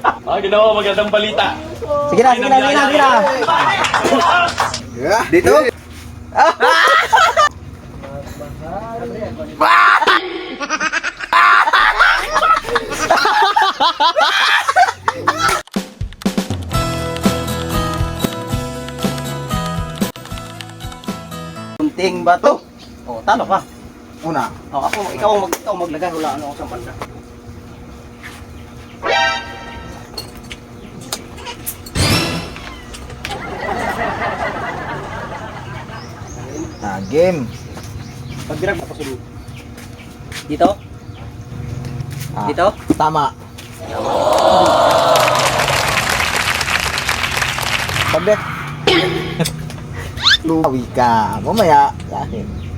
Ah, ginawa magandang balita. Sige na, sige na, sige na, sige na. Dito? Kunting bato. Oh, talo ka. Una. Oh, ako, ikaw mag, ikaw maglagay. Wala ano ako sa banda. Ah, game. Pag dirag mo pasulod. Dito? Ah, Dito? Tama. Pagdek. Luwi ka. Mamaya. Sa akin.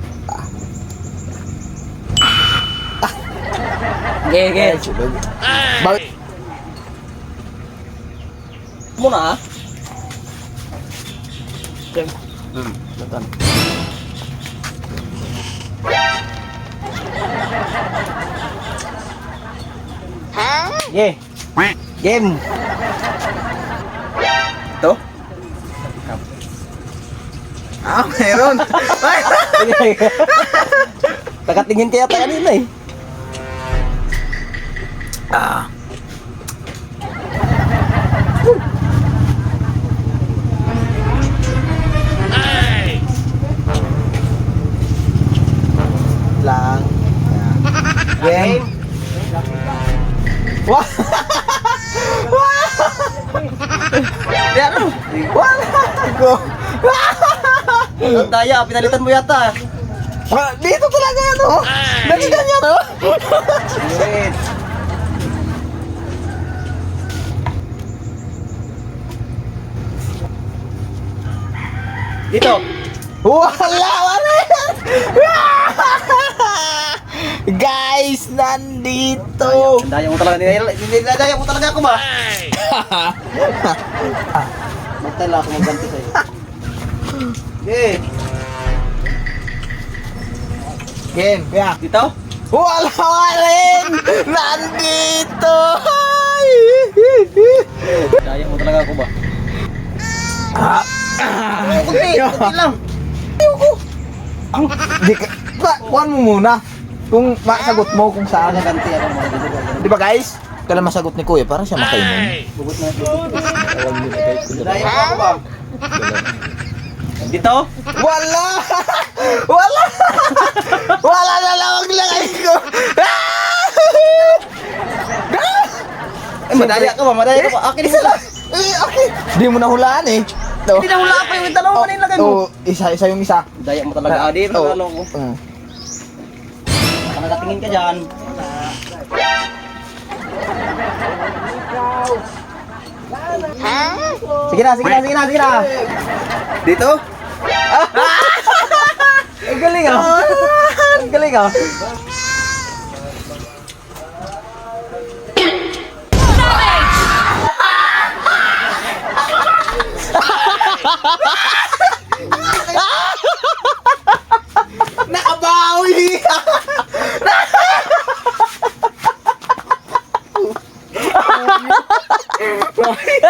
Ge, ge. Sulog. Bakit? Muna ah. Hmm, betul. Ye. Game. Ito? Ah, meron. Nakatingin kaya tayo kanina eh. ah. Lang. Game. Wah! Yan ano? Wala ko. Ang daya, pinalitan mo yata. Ah, dito talaga yan, oh. Nandiyan yan, oh. Dito. Wala, wala. Guys, nandito. Daya mo talaga. Niladaya mo talaga ako ba? Magtala ako magganti sa'yo. Okay. Game, kaya. Dito? Wala, wala yan. Nandito. Ay. Daya mo talaga ako ba? Ah, kunti, kunti lang. Di ka, kuhan mo muna. Kung masagot mo kung saan. Ganti ako mga dito. Di ba guys? Kailan masagot ni Kuya para siya makainom. Bugot na ba? Dito? Wala! Wala! Wala na lang ang lagay ko! Eh, madaya ka ba? Madaya ka ba? Akin isa lang. Eh, okay. Di mo nahulaan eh. Hindi na hula pa yung tanong mo na ilagay mo. Oh, isa, isa yung isa. Daya mo talaga. Adi, Oh. ano ko. nakatingin ka dyan. Sige na, sige na, sige na, sige na. Dito? Ang eh, galing ah. Ang galing ah. Right.